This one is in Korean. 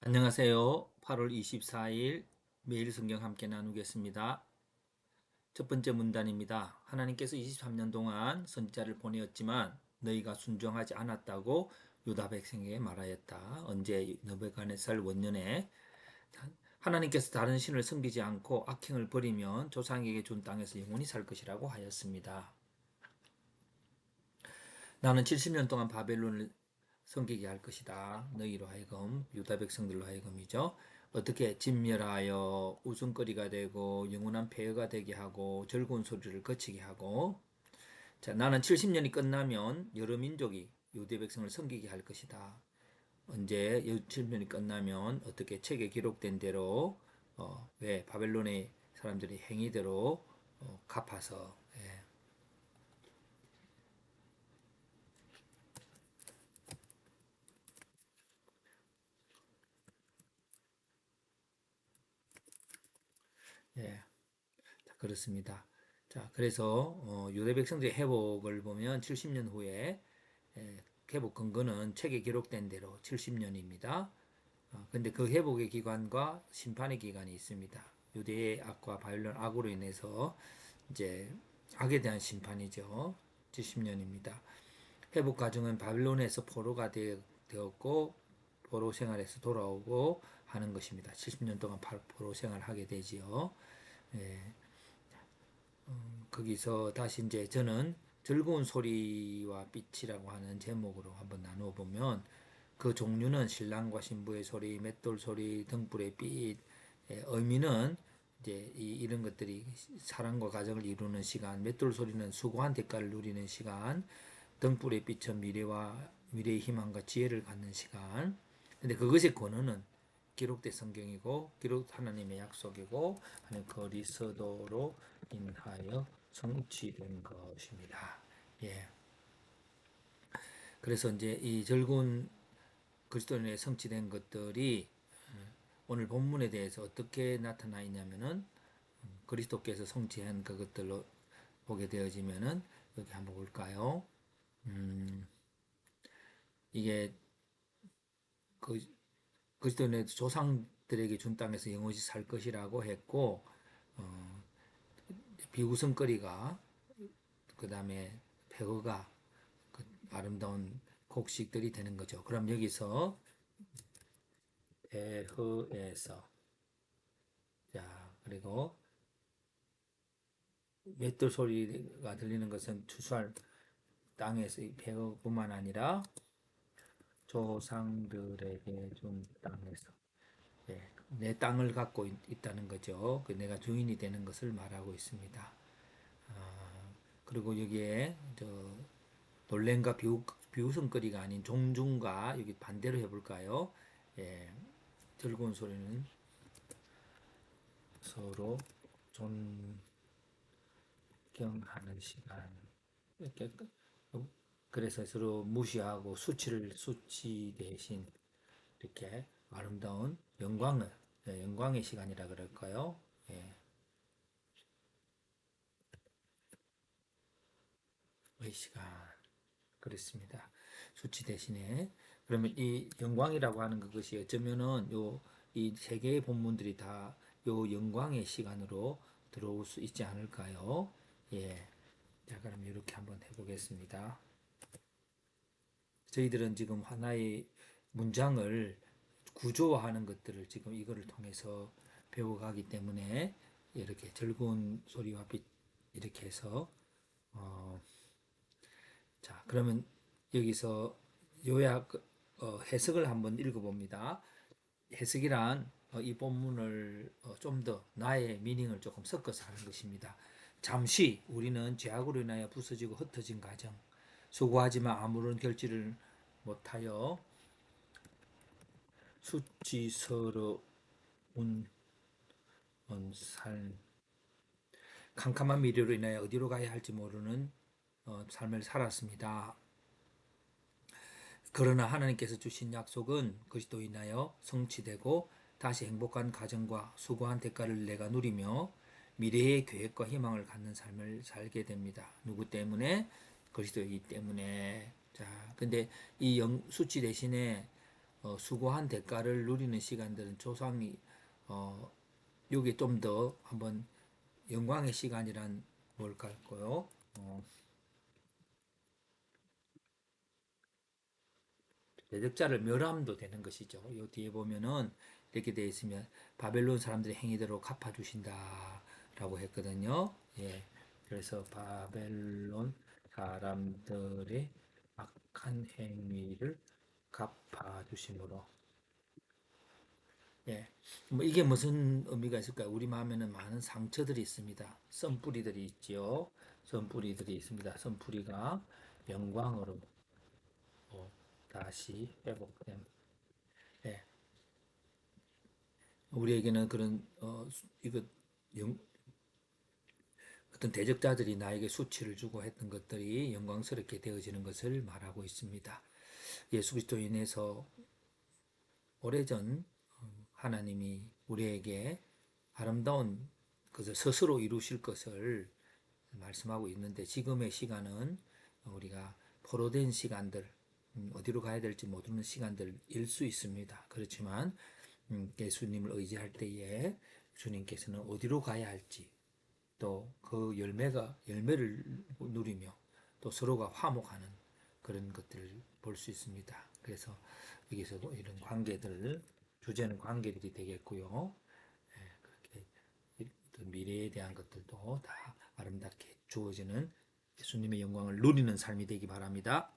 안녕하세요. 8월 24일 매일 성경 함께 나누겠습니다. 첫 번째 문단입니다. 하나님께서 23년 동안 선지자를 보내었지만 너희가 순종하지 않았다고 유다 백성에게 말하였다. 언제 너베간의살 원년에 하나님께서 다른 신을 섬기지 않고 악행을 버리면 조상에게 준 땅에서 영원히 살 것이라고 하였습니다. 나는 70년 동안 바벨론을 섬기게 할 것이다. 너희로 하여금 유다 백성들로 하여금이죠. 어떻게 진멸하여 웃음거리가 되고 영원한 폐허가 되게 하고 즐거운 소리를 거치게 하고 자 나는 70년이 끝나면 여러 민족이 유대 백성을 섬기게 할 것이다. 언제 70년이 끝나면 어떻게 책에 기록된 대로 어, 왜 바벨론의 사람들이 행위대로 어, 갚아서 예. 예. 자, 그렇습니다. 자, 그래서 어, 유대 백성들의 회복을 보면 70년 후에 예, 회복 근거는 책에 기록된 대로 70년입니다. 어, 근데 그 회복의 기간과 심판의 기간이 있습니다. 유대의 악과 바빌론 악으로 인해서 이제 악에 대한 심판이죠. 70년입니다. 회복 과정은 바빌론에서 포로가 되, 되었고 포로 생활에서 돌아오고 하는 것입니다. 70년 동안 포로 생활 하게 되지요. 예. 음, 거기서 다시 이제 저는 즐거운 소리와 빛이라고 하는 제목으로 한번 나누어 보면 그 종류는 신랑과 신부의 소리, 맷돌 소리, 등불의 빛, 예, 의미는 이제 이, 이런 것들이 사랑과 가정을 이루는 시간, 맷돌 소리는 수고한 대가를 누리는 시간, 등불의 빛은 미래와 미래의 희망과 지혜를 갖는 시간. 근데 그것의 권한은 기록된 성경이고 기록 하나님의 약속이고 하나님 그리스도로 인하여 성취된 것입니다. 예. 그래서 이제 이 즐거운 그리스도인에 성취된 것들이 음, 오늘 본문에 대해서 어떻게 나타나 있냐면은 음, 그리스도께서 성취한 그것들로 보게 되어지면은 여기 한번 볼까요? 음, 이게 그 그리스도의 조상들에게 준 땅에서 영원히 살 것이라고 했고 어, 비웃음거리가 그 다음에 폐허가 그 아름다운 곡식들이 되는 거죠. 그럼 여기서 폐허에서 자 그리고 맷돌 소리가 들리는 것은 추수할 땅에서 폐허뿐만 아니라 조상들에게 준 땅에서 예, 내 땅을 갖고 있, 다는 거죠. 그 내가 주인이 되는 것을 말하고 있습니다. 아, 그리고 여기에 저 놀랜과 비웃, 비웃음거리가 아닌 종중과 여기 반대로 해볼까요? 예, 즐거운 소리는 서로 존경하는 시간. 이렇게 그래서 서로 무시하고 수치를 수치 대신 이렇게 아름다운 영광을 예, 영광의 시간이라 그럴까요? 예. 의 시간 그렇습니다. 수치 대신에 그러면 이 영광이라고 하는 그것이 어쩌면은 요 이 세 개의 본문들이 다 요 영광의 시간으로 들어올 수 있지 않을까요? 예. 자, 그럼 이렇게 한번 해보겠습니다. 저희들은 지금 하나의 문장을 구조화하는 것들을 지금 이거를 통해서 배워가기 때문에 이렇게 즐거운 소리와 빛 이렇게 해서 어, 자 그러면 여기서 요약 어, 해석을 한번 읽어봅니다. 해석이란 어, 이 본문을 어, 좀더 나의 미닝을 조금 섞어서 하는 것입니다. 잠시 우리는 죄악으로 인하여 부서지고 흩어진 가정 수고하지만 아무런 결지를 못하여 수치스러운 삶, 캄캄한 미래로 인하여 어디로 가야 할지 모르는 어, 삶을 살았습니다. 그러나 하나님께서 주신 약속은 그리스도 인하여 성취되고 다시 행복한 가정과 수고한 대가를 내가 누리며 미래의 계획과 희망을 갖는 삶을 살게 됩니다. 누구 때문에? 그리스도이기 때문에 자 근데 이 영, 수치 대신에 어, 어, 수고한 대가를 누리는 시간들은 조상이 어, 요게 좀더 한번 영광의 시간이란 뭘까요? 어, 대적자를 멸함도 되는 것이죠. 요 뒤에 보면은 이렇게 되어 있으면 바벨론 사람들의 행위대로 갚아주신다라고 했거든요. 예. 그래서 바벨론 사람들의 악한 행위를 갚아 주심으로. 예. 뭐 이게 무슨 의미가 있을까요? 우리 마음에는 많은 상처들이 있습니다. 썬뿌리들이 있지요. 썬뿌리들이 있습니다. 썬뿌리가 영광으로 어, 다시 회복됨. 예. 우리에게는 그런 어 수- 이거 영, 어떤 대적자들이 나에게 수치를 주고 했던 것들이 영광스럽게 되어지는 것을 말하고 있습니다. 예수 그리스도 인해서 오래전 어, 하나님이 우리에게 아름다운 것을 스스로 이루실 것을 말씀하고 있는데 지금의 시간은 우리가 포로된 시간들 음, 어디로 가야 될지 모르는 시간들일 수 있습니다. 그렇지만 음, 예수님을 의지할 때에 주님께서는 어디로 가야 할지 또 그 열매가 열매를 누리며 또 서로가 화목하는 그런 것들을 볼 수 있습니다. 그래서 여기서도 이런 관계들 주제는 관계들이 되겠고요. 예, 그렇게 미래에 대한 것들도 다 아름답게 주어지는 예수님의 영광을 누리는 삶이 되기 바랍니다.